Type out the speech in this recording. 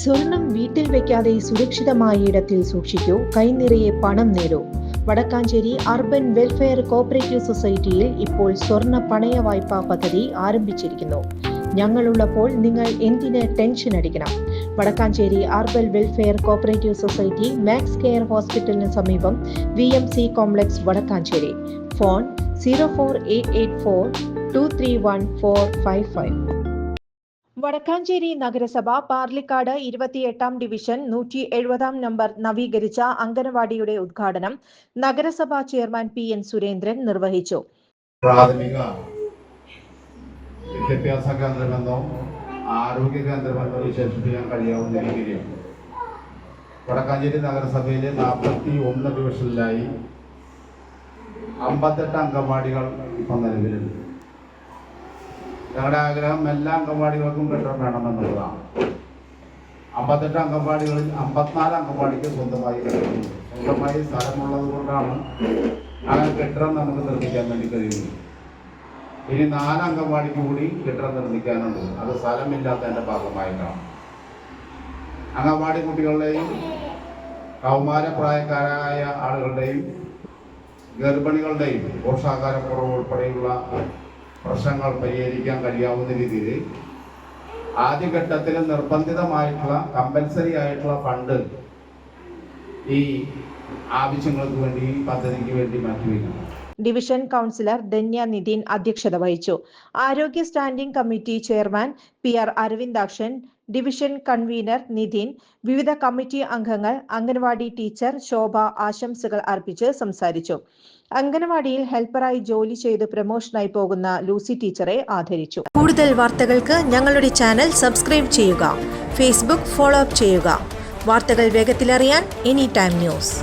സ്വർണം വീട്ടിൽ വെക്കാതെ സുരക്ഷിതമായ ഇടത്തിൽ സൂക്ഷിക്കൂ. കൈനിറയെ പണം നേടൂ വടക്കാഞ്ചേരി അർബൻ വെൽഫെയർ കോപ്പറേറ്റീവ് സൊസൈറ്റിയിൽ ഇപ്പോൾ സ്വർണ പണയ വായ്പാ പദ്ധതി ആരംഭിച്ചിരിക്കുന്നു. ഞങ്ങളുള്ളപ്പോൾ നിങ്ങൾ എന്തിന് ടെൻഷൻ അടിക്കണം? Vadakkanchery urban welfare cooperative society Max Care ഹോസ്പിറ്റലിന് സമീപം V M C complex Vadakkanchery. Phone zero four eight eight four two three one four five five. Vadakkanchery നഗരസഭ പാർലിക്കാട് ഇരുപത്തിയെട്ടാം ഡിവിഷൻ നൂറ്റി എഴുപതാം നമ്പർ നവീകരിച്ച അംഗനവാടിയുടെ ഉദ്ഘാടനം നഗരസഭാ ചെയർമാൻ പി എൻ സുരേന്ദ്രൻ നിർവഹിച്ചു. പ്രാഥമിക വിദ്യാഭ്യാസ കേന്ദ്രമെന്നോ ആരോഗ്യ കേന്ദ്രമെന്നോ വിശേഷിപ്പിക്കാൻ കഴിയാവുന്ന രീതിയിൽ വടക്കാഞ്ചേരി നഗരസഭയിലെ നാൽപ്പത്തി ഒന്ന് ഡിവിഷനിലായി അമ്പത്തെട്ട് അംഗൻവാടികൾ ഇപ്പം നിലവിലുണ്ട്. ഞങ്ങളുടെ ആഗ്രഹം എല്ലാ അംഗൻവാടികൾക്കും കെട്ടിടം വേണമെന്നുള്ളതാണ് അമ്പത്തെട്ട് അംഗൻവാടികളിൽ അമ്പത്തിനാല് അംഗൻവാടിക്ക് സ്വന്തമായി സ്വന്തമായി സ്ഥലമുള്ളത് കൊണ്ടാണ് അങ്ങനെ കെട്ടിടം നമുക്ക് നിർമ്മിക്കാൻ വേണ്ടി കഴിയുന്നത്. ഇനി നാല് അംഗൻവാടിക്ക് കൂടി കെട്ടിടം നിർമ്മിക്കാനുണ്ട്. അത് സ്ഥലമില്ലാത്തതിന്റെ ഭാഗമായിട്ടാണ്. അംഗൻവാടി കുട്ടികളുടെയും കൗമാരപ്രായക്കാരായ ആളുകളുടെയും ഗർഭിണികളുടെയും പോഷകാഹാരക്കുറവ് ഉൾപ്പെടെയുള്ള പ്രശ്നങ്ങൾ പരിഹരിക്കാൻ കഴിയാവുന്ന രീതിയിൽ ആദ്യഘട്ടത്തിൽ നിർബന്ധിതമായിട്ടുള്ള കമ്പൽസറി ആയിട്ടുള്ള ഫണ്ട് ഈ ആവശ്യങ്ങൾക്ക് വേണ്ടി ഈ പദ്ധതിക്ക് വേണ്ടി മാറ്റിവെക്കണം. ഡിവിഷൻ കൗൺസിലർ ധന്യ നിതിൻ അധ്യക്ഷത വഹിച്ചു. ആരോഗ്യ standing committee chairman P R Aravindakshan division convener Nithin വിവിധ കമ്മിറ്റി അംഗങ്ങൾ അംഗൻവാടി ടീച്ചർ ശോഭ ആശംസകൾ അർപ്പിച്ച് സംസാരിച്ചു. അംഗനവാടിയിൽ ഹെൽപ്പറായി ജോലി ചെയ്ത് പ്രമോഷനായി പോകുന്ന ലൂസി ടീച്ചറെ ആദരിച്ചു. കൂടുതൽ വാർത്തകൾക്ക് ഞങ്ങളുടെ ചാനൽ സബ്സ്ക്രൈബ് ചെയ്യുക ഫേസ്ബുക്ക് ഫോളോ അപ്പ് ചെയ്യുക. വാർത്തകൾ വേഗത്തിലറിയാൻ എനി ടൈം ന്യൂസ്.